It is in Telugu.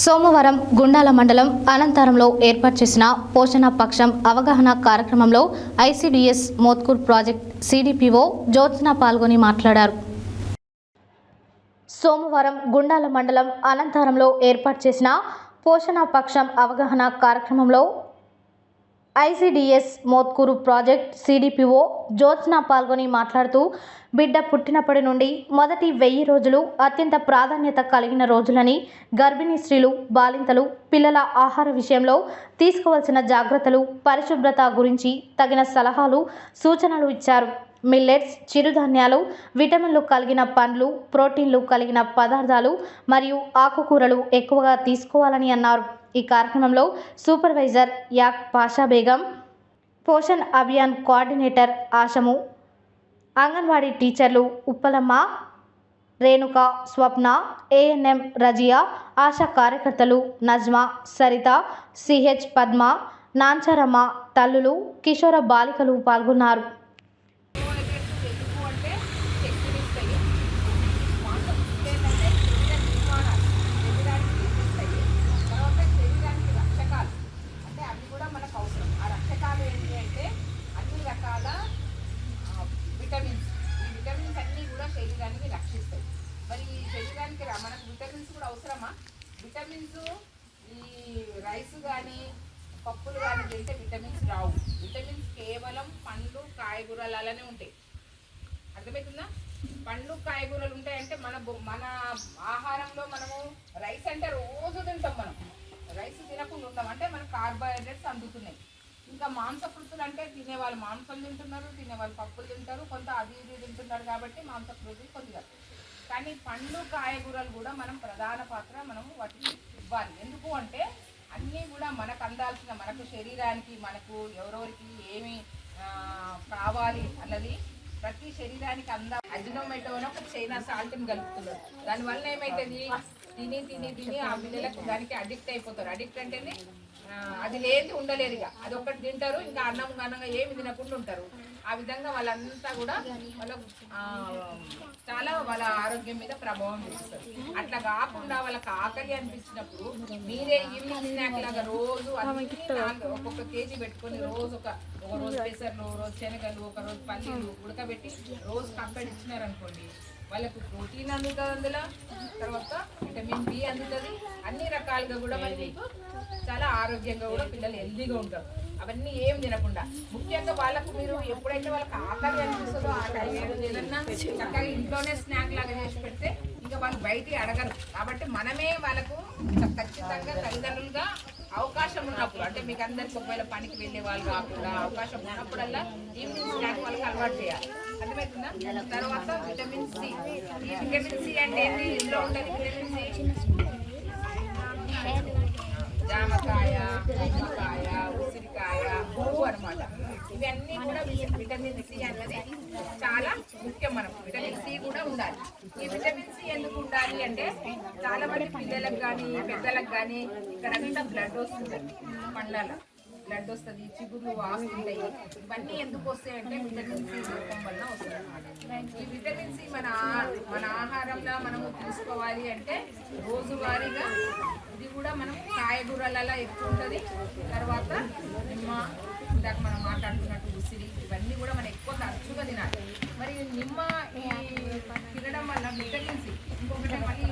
సోమవారం గుండాల మండలం అనంతరంలో ఏర్పాటు చేసిన పోషణ పక్షం అవగాహన కార్యక్రమంలో ICDS Motkur project CDPO Jyotsna పాల్గొని మాట్లాడారు. సోమవారం గుండాల మండలం అనంతరంలో ఏర్పాటు చేసిన పోషణ పక్షం అవగాహన కార్యక్రమంలో ICDS Motkur project CDPO Jyotsna పాల్గొని మాట్లాడుతూ బిడ్డ పుట్టినప్పటి నుండి మొదటి వెయ్యి రోజులు అత్యంత ప్రాధాన్యత కలిగిన రోజులని గర్భిణీ స్త్రీలు బాలింతలు పిల్లల ఆహార విషయంలో తీసుకోవాల్సిన జాగ్రత్తలు పరిశుభ్రత గురించి తగిన సలహాలు సూచనలు ఇచ్చారు. మిల్లెట్స్ చిరుధాన్యాలు విటమిన్లు కలిగిన పండ్లు ప్రోటీన్లు కలిగిన పదార్థాలు మరియు ఆకుకూరలు ఎక్కువగా తీసుకోవాలని అన్నారు. ఈ కార్యక్రమంలో సూపర్వైజర్ యాక్ పాషా బేగం పోషణ్ అభియాన్ కోఆర్డినేటర్ ఆశము అంగన్వాడీ టీచర్లు ఉప్పలమ్మ రేణుక స్వప్న ఏఎన్ఎం రజియా ఆశా కార్యకర్తలు నజ్మా సరిత సిహెచ్ పద్మ నాంచారమ్మ తల్లులు కిషోర బాలికలు పాల్గొన్నారు ఎందుకు అంటే శక్తిని ఇస్తాయి మాంసం ఏంటంటే శరీర నిర్మాణాలు శరీరానికి ఇస్తాయి తర్వాత శరీరానికి రక్షకాలు అంటే అవి కూడా మనకు అవసరం ఆ రక్షకాలు ఏంటి అంటే అన్ని రకాల ఆ, విటమిన్స్ ఈ విటమిన్స్ అన్నీ కూడా శరీరానికి రక్షిస్తాయి మరి ఈ శరీరానికి రా- మనకు విటమిన్స్ కూడా అవసరమా? విటమిన్స్ ఈ రైస్ కానీ పప్పులు కానీ తింటే విటమిన్స్ రావు. విటమిన్స్ కేవలం పండ్లు కాయగూరలు అలానే ఉంటాయి. అర్థమవుతుందా పండ్లు కాయగూరలు ఉంటాయంటే మన బొ- మన ఆహారంలో మనము రైస్ అంటే రోజు తింటాం మనం. రైస్ తినకుండా ఉంటాం అంటే మనకు కార్బోహైడ్రేట్స్ అందుతున్నాయి. ఇంకా మాంసకృతులు అంటే తినేవాళ్ళు మాంసం తింటున్నారు తినేవాళ్ళు పప్పులు తింటారు కొంత అది ఇది తింటున్నారు కాబట్టి మాంసకృతులు కొద్దిగా. కానీ పండ్లు కాయగూరలు కూడా మనం ప్రధాన పాత్ర మనము వాటికి ఇవ్వాలి. ఎందుకు అంటే అన్నీ కూడా మనకు అందాల్సిన మనకు శరీరానికి మనకు ఎవరెవరికి ఏమి కావాలి అన్నది ప్రతి శరీరానికి అంద అజినోమేటో అని ఒక చైనా సాల్ట్ని కలుపుతున్నారు. దానివల్ల ఏమవుతుంది తిని తిని తిని ఆ పిల్లలకు దానికి అడిక్ట్ అయిపోతారు. అడిక్ట్ అంటేనే అది లేని ఉండలేరు ఇక. అది ఒకటి తింటారు ఇంకా అన్నం గన్నంగా ఏమి తినకుండా ఉంటారు. ఆ విధంగా వాళ్ళంతా కూడా వాళ్ళ వాళ్ళ ఆరోగ్యం మీద ప్రభావం చూపిస్తారు అట్లా కాకుండా వాళ్ళకి ఆకలి అనిపించినప్పుడు మీరే ఈవినింగ్ స్నాక్ లాగా రోజు ఒక్కొక్క కేజీ పెట్టుకొని రోజు ఒక ఒక రోజు పెసర్లు ఒక రోజు శనగలు ఒక రోజు పల్లీలు ఉడకబెట్టి రోజు కంపెనీ ఇచ్చినారనుకోండి వాళ్ళకు ప్రోటీన్ అందుతుంది అందులో తర్వాత విటమిన్ బి అందుతుంది. అన్ని రకాలుగా కూడా మరి మీకు చాలా ఆరోగ్యంగా కూడా పిల్లలు హెల్దీగా ఉంటారు. అవన్నీ ఏం తినకుండా. ముఖ్యంగా వాళ్ళకు మీరు ఎప్పుడైతే వాళ్ళకి ఆకలి అనిపిస్తుందో ఆ టైం ఏదన్నా చక్కగా ఇంట్లోనే స్నాక్ లాగా చేసి పెడితే ఇంకా వాళ్ళు బయటికి అడగరు. కాబట్టి మనమే వాళ్ళకు ఖచ్చితంగా తల్లిదండ్రులుగా అవకాశం ఉన్నప్పుడు అంటే మీకు అందరికి ఒకవేళ పనికి వెళ్ళే వాళ్ళు కాకుండా అవకాశం ఉన్నప్పుడల్లా ఈవినింగ్ స్నాక్ వాళ్ళకి అలవాటు చేయాలి. అర్థమవుతుందా? తర్వాత విటమిన్ సి ఈ విటమిన్ సి అంటే ఏంటి? ఇందులో ఉంటుంది విటమిన్ సి జామకాయ నిమ్మకాయ ఉసిరికాయ పువ్వు అనమాట ఇవన్నీ కూడా విటమిన్ సి అనేది చాలా ముఖ్యం మనకు. విటమిన్ సి కూడా ఉండాలి. ఈ విటమిన్ సి ఎందుకు అంటే చాలా మంది పిల్లలకు కానీ పెద్దలకు కానీ ఇక్కడంతా బ్లడ్ వస్తుంది. పండ్లలో బ్లడ్ వస్తుంది చిగుళ్ళు వాస్తుంటాయి ఇవన్నీ ఎందుకు వస్తాయి అంటే విటమిన్ సి లోపం వల్ల వస్తుంది. ఈ విటమిన్ సి మన ఆ- మన ఆహారంలో మనము తీసుకోవాలి అంటే రోజువారీగా ఇది కూడా మనం కాయగూరలలో ఎక్కువ ఉంటుంది. తర్వాత నిమ్మ ఇందాక మనం మాట్లాడుతున్నట్టు ఉసిరి ఇవన్నీ కూడా మనం ఎక్కువ తరచుగా తినాలి. మరి నిమ్మ ఈ తినడం వల్ల విటమిన్ సి ఇంకొకటి మళ్ళీ